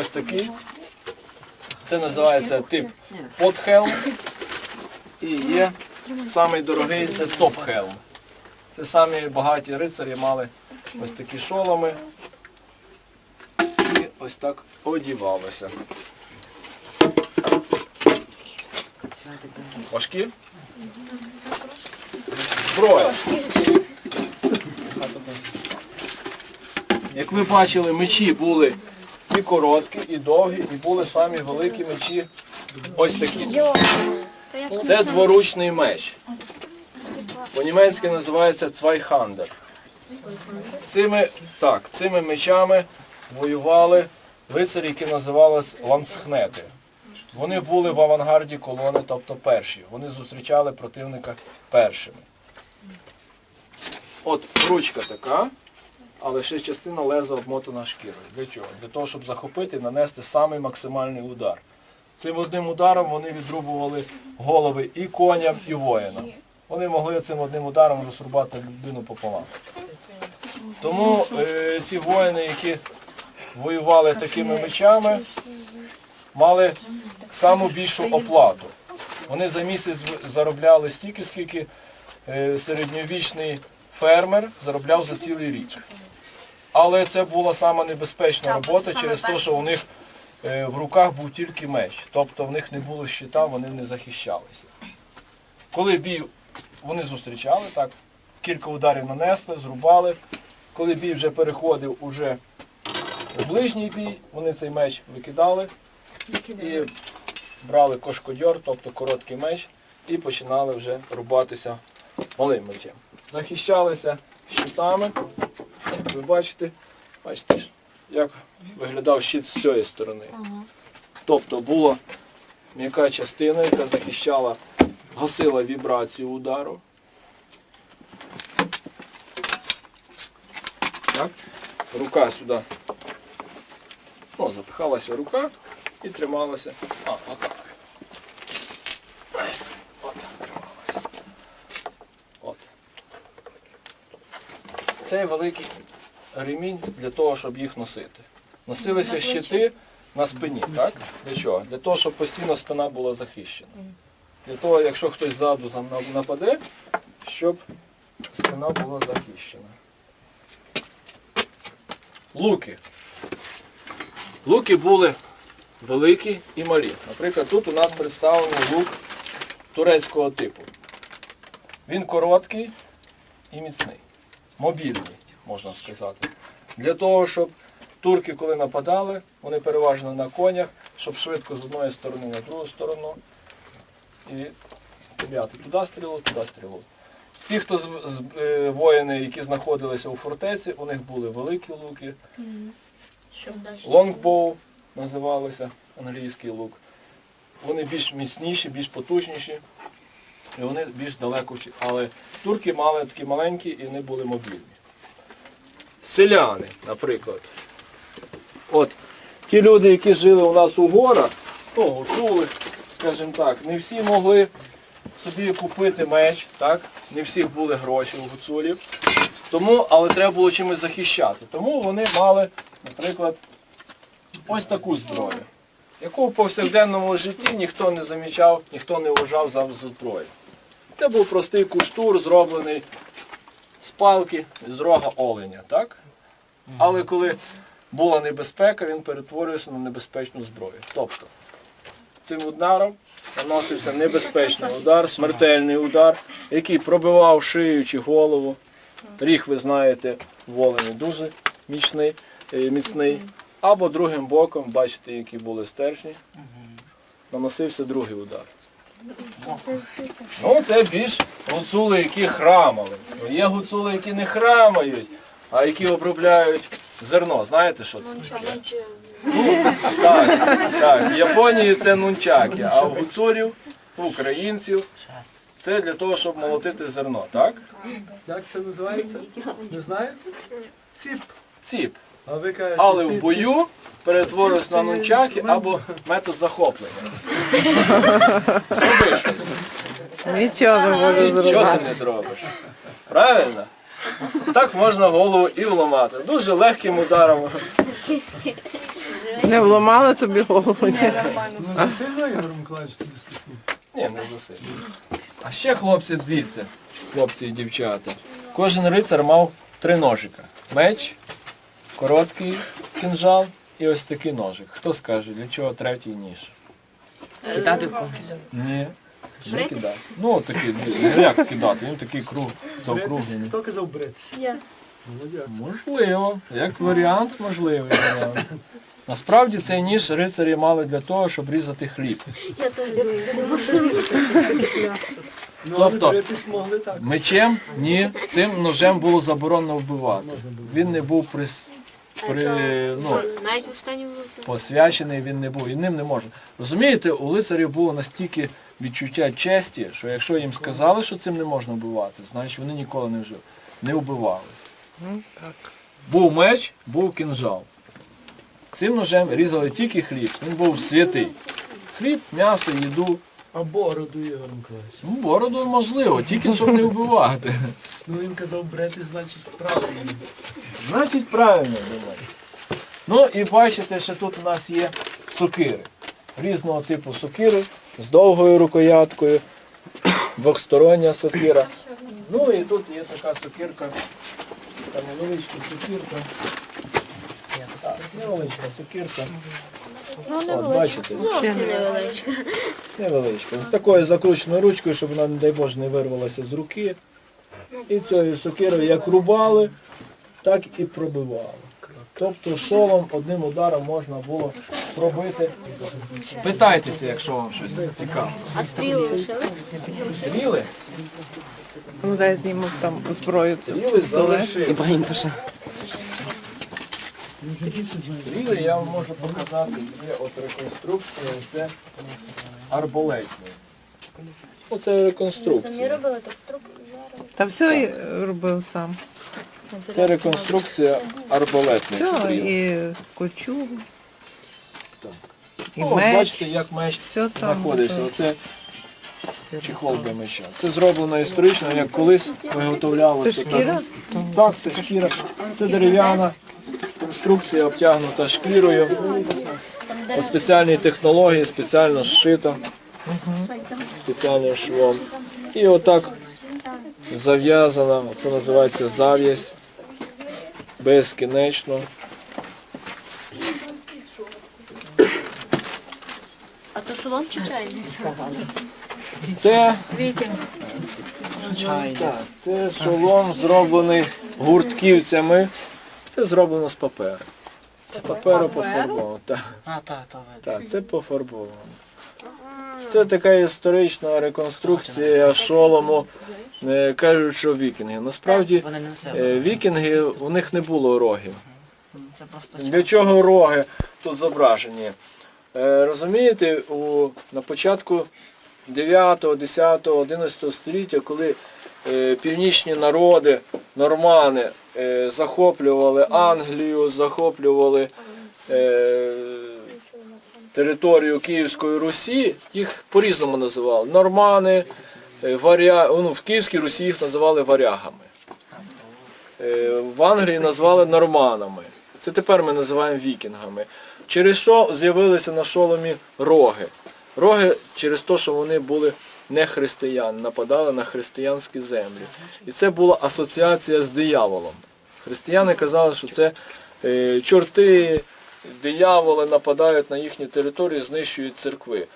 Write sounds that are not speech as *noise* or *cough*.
ось такий. Це називається тип подхелм. І є самий дорогий це топхелм. Це самі багаті рицарі мали ось такі шоломи. І ось так одівалося. Важкі? Зброя. Як ви бачили, мечі були і короткі, і довгі, і були самі великі мечі. Ось такі. Це дворучний меч. По-німецьки називається цвайхандер. Цими, так, цими мечами воювали лицарі, які називались ланцхнети. Вони були в авангарді колони, тобто перші. Вони зустрічали противника першими. От ручка така, але ще частина леза обмотана шкірою. Для чого? Для того, щоб захопити і нанести самий максимальний удар. Цим одним ударом вони відрубували голови і коням, і воїнам. Вони могли цим одним ударом розрубати людину пополам. Тому е, ці воїни, які воювали такими мечами, мали саму більшу оплату. Вони за місяць заробляли стільки, скільки е, середньовічний фермер заробляв за цілий рік. Але це була сама небезпечна робота через те, що у них е, в руках був тільки меч. Тобто в них не було щита, вони не захищалися. Коли бій вони зустрічали, так, кілька ударів нанесли, зрубали. Коли бій вже переходив уже у ближній бій, вони цей меч викидали і брали кошкодьор, тобто короткий меч, і починали вже рубатися малим мечем. Захищалися щитами. Ви бачите, бачите, як виглядав щит з цієї сторони. Тобто була м'яка частина, яка захищала, гасила вібрацію удару. Так. Рука сюди. Ну, запихалася рука і трималася. А, отак. Отак трималася. От. Цей великий ремінь для того, щоб їх носити. Носилися щити на спині, так? Для чого? Для того, щоб постійно спина була захищена. Для того, якщо хтось ззаду нападе, щоб спина була захищена. Луки. Луки були великі і малі. Наприклад, тут у нас представлений лук турецького типу. Він короткий і міцний. Мобільний, можна сказати. Для того, щоб турки, коли нападали, вони переважно на конях, щоб швидко з одної сторони на другу сторону і стріляти. Туди стрілу, туди стрілу. Ті, хто з, з- е, воїни, які знаходилися у фортеці, у них були великі луки, лонгбоу називалися, англійський лук. Вони більш міцніші, більш потужніші, і вони більш далеко. Але турки мали такі маленькі і вони були мобільні. Селяни, наприклад. От ті люди, які жили у нас у горах, ну, гуцули, скажімо так, не всі могли собі купити меч, так? Не всіх були гроші у гуцулів. Тому, але треба було чимось захищати. Тому вони мали, наприклад, ось таку зброю, яку в повсякденному житті ніхто не замічав, ніхто не вважав за зброю. Це був простий куштур, зроблений палки, з рога оленя. Так? Але коли була небезпека, він перетворювався на небезпечну зброю. Тобто цим ударом наносився небезпечний удар, смертельний удар, який пробивав шию чи голову. Ріг, ви знаєте, в олені дуже міцний, е, міцний. Або другим боком, бачите, які були стержні, наносився другий удар. Ну, це більш гуцули, які храмали. Ну, Є гуцули, які не храмають, а які обробляють зерно. Знаєте, що це? Ну, так, так. В Японії це нунчаки, а в гуцулів, у українців, це для того, щоб молотити зерно, так? Як це називається? Не знаєте? Ціп. Ціп. А ви кажете, Але в бою перетворююсь на нунчаки або метод захоплення. Зроби щось. Нічого не можу Що зробити. ти не зробиш? Правильно? Так можна голову і вламати. Дуже легким ударом. Не вламали тобі голову? Ні. Ну засильно, Ігор Миколаївич, тобі стиснув. Ні, не засильно. А ще хлопці, дивіться, хлопці і дівчата. Кожен рицар мав три ножика. Меч, короткий кінжал і ось такий ножик. Хто скаже, для чого третій ніж? Кидати в когось. Ні. Не кидати. Ну такий, ну як кидати? Він такий круг заокруглений. Хто казав? Я. Молодець. Можливо, як варіант, можливий варіант. Насправді цей ніж рицарі мали для того, щоб різати хліб. Я теж думаю. Ну, але Тобто- бритись могли так. Мечем ні, цим ножем було заборонено вбивати. Він не був прис... при... ну, Навіть посвячений, він не був. І ним не можна. Розумієте, у лицарів було настільки відчуття честі, що якщо їм сказали, що цим не можна вбивати, значить вони ніколи не вжив, не вбивали. Ну. Був меч, був кінжал. Цим ножем різали тільки хліб. Він був святий. Хліб, м'ясо, їду. А бороду, Ігор Миколаївич. Ну, бороду можливо, тільки щоб не вбивати. Ну він казав бритись, значить правильно. Значить, правильно думаю. Ну і бачите, що тут у нас є сокири. Різного типу сокири з довгою рукояткою, *coughs* двохстороння сокира. Ну і тут є така сокирка, така невеличка сокирка. Так, невеличка сокирка. Ну, От, бачите, невеличка. невеличка. З такою закрученою ручкою, щоб вона, не дай Боже, не вирвалася з руки. І цією сокирою як рубали, так і пробивали. Тобто шолом одним ударом можна було пробити. Питайтеся, якщо вам щось цікаво. А стріли лишили? Стріли? Ну, дай зніму там зброю. Стріли залишили. Стріли я вам можу показати, є от реконструкція, це арболетні. Оце Самі реконструкція. робили так струк зараз. Та все я робив сам. Це реконструкція арбалетних Все, стріл. і кочугу, Так. і О, меч. бачите, як меч Все сам. знаходиться. Оце чехол для меча. Це зроблено історично, як колись виготовлялося. Це шкіра? Так, це шкіра. Це дерев'яна конструкція обтягнута шкірою. По спеціальній технології, спеціально зшита, спеціальним швом. І отак зав'язана, це називається зав'язь, безкінечно. А то шолом чи чайник? Це. Так, це шолом зроблений гуртківцями. Це зроблено з паперу. З паперу пофарбовано. Так, А, так, так, видно. так, це пофарбовано. Це така історична реконструкція шолому. е, Кажуть, що вікінги. Насправді е, вікінги, у них не було рогів. Для чого роги тут зображені? Е, розумієте, у, на початку 9, 10, 11 століття, коли північні народи, нормани, захоплювали Англію, захоплювали територію Київської Русі, їх по-різному називали. Нормани, е, варя... ну, в Київській Русі їх називали варягами. Е, В Англії назвали норманами. Це тепер ми називаємо вікінгами. Через що з'явилися на шоломі роги? Роги через те, що вони були не християн, нападали на християнські землі. І це була асоціація з дияволом. Християни казали, що це е, чорти, дияволи нападають на їхні території, знищують церкви.